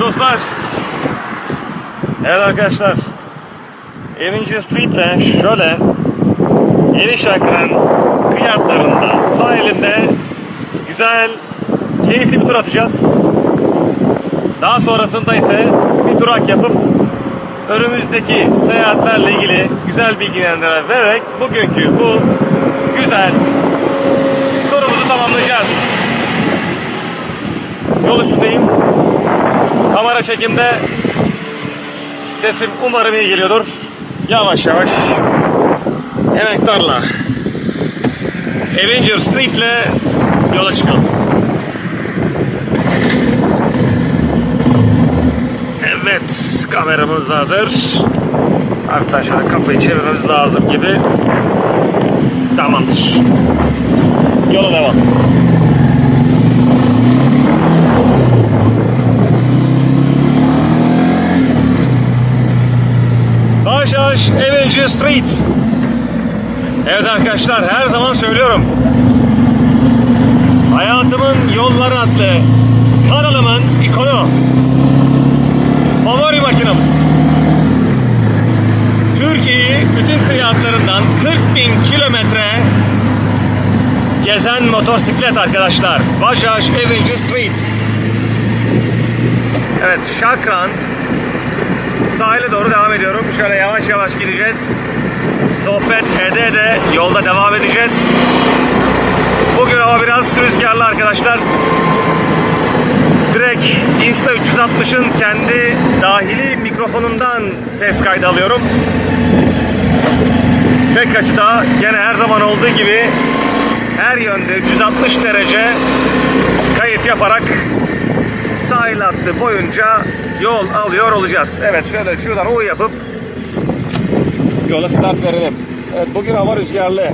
dostlar. Evet arkadaşlar. Avenger Street'le şöyle Yeni Şakran kıyaklarında sahilinde güzel, keyifli bir tur atacağız. Daha sonrasında ise bir durak yapıp önümüzdeki seyahatlerle ilgili güzel bilgilendirme vererek bugünkü bu güzel turumuzu tamamlayacağız. Yol üstündeyim. Kamera çekimde sesim umarım iyi geliyordur. Yavaş yavaş emektarla Avenger Street ile yola çıkalım. Evet, kameramız hazır. Hafiften şöyle kafayı çevirmemiz lazım gibi. Tamamdır. Yola devam. Başaş Avenger Street. Evet arkadaşlar her zaman söylüyorum. Hayatımın Yolları adlı kanalımın ikonu. Favori makinamız. Türkiye'yi bütün kıyaklarından 40 bin kilometre gezen motosiklet arkadaşlar. Bajaj Avenger Street. Evet Şakran sahile doğru devam ediyorum. Şöyle yavaş yavaş gideceğiz. Sohbet ede ede yolda devam edeceğiz. Bugün hava biraz rüzgarlı arkadaşlar. Direkt Insta 360'ın kendi dahili mikrofonundan ses kaydı alıyorum. Tek açıda gene her zaman olduğu gibi her yönde 360 derece kayıt yaparak sahil hattı boyunca yol alıyor olacağız. Evet şöyle şuradan U yapıp yola start verelim. Evet bugün hava rüzgarlı.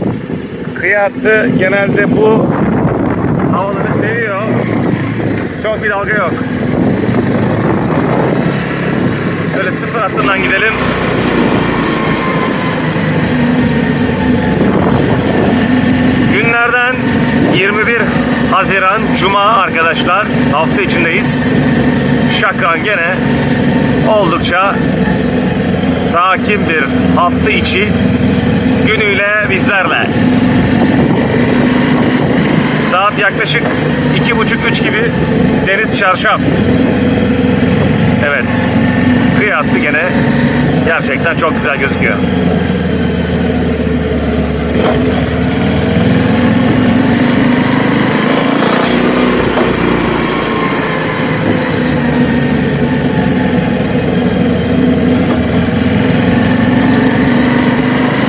Kıyı hattı genelde bu havaları seviyor. Çok bir dalga yok. Şöyle sıfır hattından gidelim. Günlerden 21 Haziran Cuma arkadaşlar. Hafta içindeyiz. Şakran gene oldukça sakin bir hafta içi günüyle bizlerle. Saat yaklaşık iki buçuk üç gibi deniz çarşaf. Evet. Kıyı hattı gene gerçekten çok güzel gözüküyor.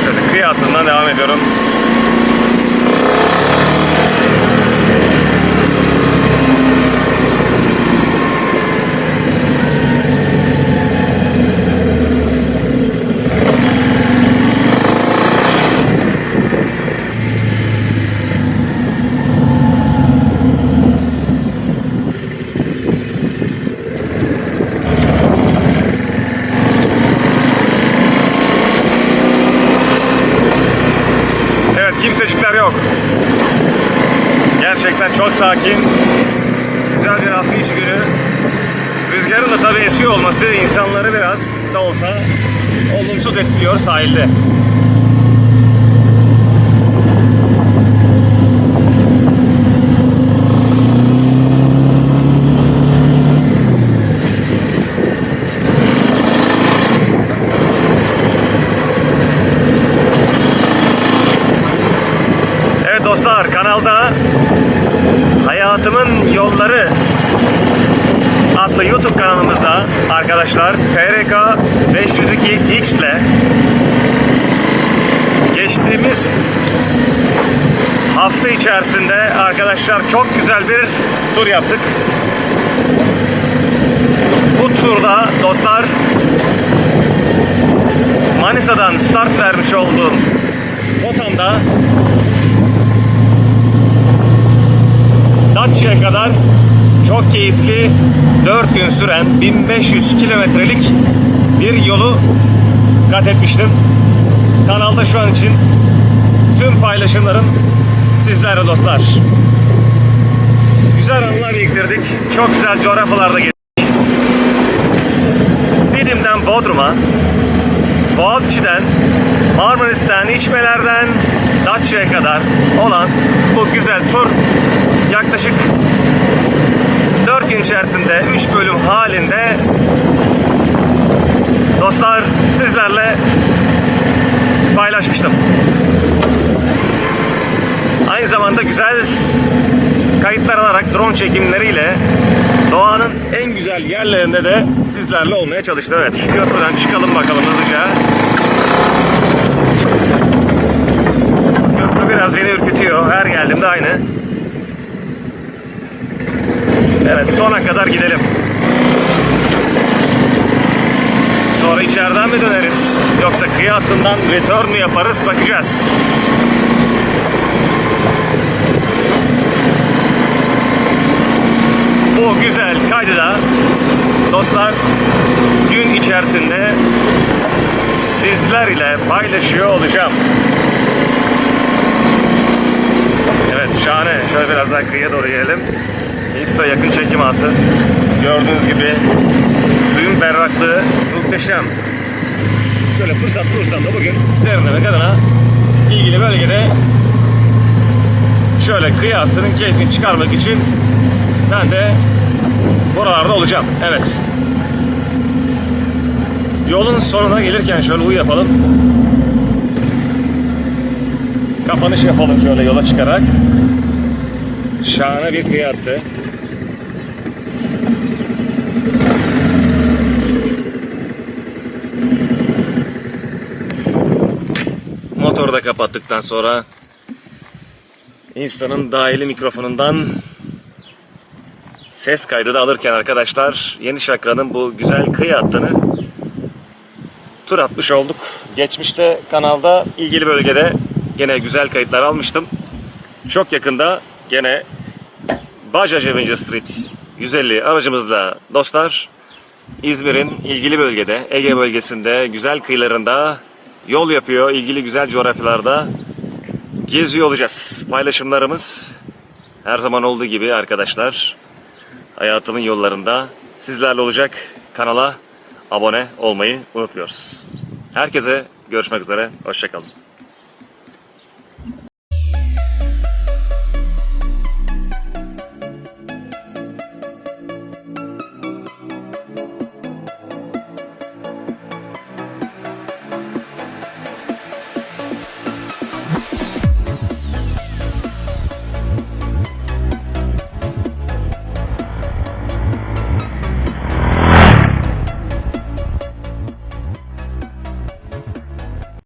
Şöyle kıyı hattından devam ediyorum. Kimsecikler yok. Gerçekten çok sakin. Güzel bir hafta içi günü. Rüzgarın da tabii esiyor olması insanları biraz da olsa olumsuz etkiliyor sahilde. Evet kanalda Hayatımın Yolları adlı YouTube kanalımızda arkadaşlar TRK 502X ile geçtiğimiz hafta içerisinde arkadaşlar çok güzel bir tur yaptık. Bu turda dostlar Manisa'dan start vermiş olduğum rotamda Datça'ya kadar çok keyifli 4 gün süren 1500 kilometrelik bir yolu kat etmiştim. Kanalda şu an için tüm paylaşımlarım sizlerle dostlar. Güzel anılar biriktirdik. Çok güzel coğrafyalarda gezdik. Bodrum'a, Boğaziçi'den, Marmaris'ten, İçmeler'den, Datça'ya kadar olan bu güzel tur yaklaşık 4 gün içerisinde 3 bölüm halinde dostlar sizlerle paylaşmıştım. Aynı zamanda güzel kayıtlar alarak drone çekimleriyle doğanın en güzel yerlerinde de sizlerle olmaya çalıştım. Evet şu köprüden çıkalım bakalım hızlıca. Biraz beni ürkütüyor. Her geldiğimde aynı. Evet sona kadar gidelim. Sonra içeriden mi döneriz? Yoksa kıyı hattından return mü yaparız? Bakacağız. Bu güzel kaydı da dostlar gün içerisinde sizler ile paylaşıyor olacağım. Evet şahane. Şöyle biraz daha kıyıya doğru gelelim. Insta yakın çekim alsın. Gördüğünüz gibi suyun berraklığı muhteşem. Şöyle fırsat bulursam da bugün serinlemek adına ilgili bölgede şöyle kıyı hattının keyfini çıkarmak için ben de buralarda olacağım. Evet. Yolun sonuna gelirken şöyle uyu yapalım. Kapanış yapalım şöyle yola çıkarak. Şahane bir kıyı hattı. Motoru da kapattıktan sonra Insta'nın dahili mikrofonundan ses kaydı da alırken arkadaşlar Yeni Şakra'nın bu güzel kıyı hattını tur atmış olduk. Geçmişte kanalda ilgili bölgede gene güzel kayıtlar almıştım. Çok yakında gene Bajaj Avenger Street 150 aracımızla dostlar İzmir'in ilgili bölgede Ege bölgesinde güzel kıyılarında yol yapıyor. ilgili güzel coğrafyalarda geziyor olacağız. Paylaşımlarımız her zaman olduğu gibi arkadaşlar hayatımın yollarında sizlerle olacak. Kanala abone olmayı unutmuyoruz. Herkese görüşmek üzere. Hoşçakalın.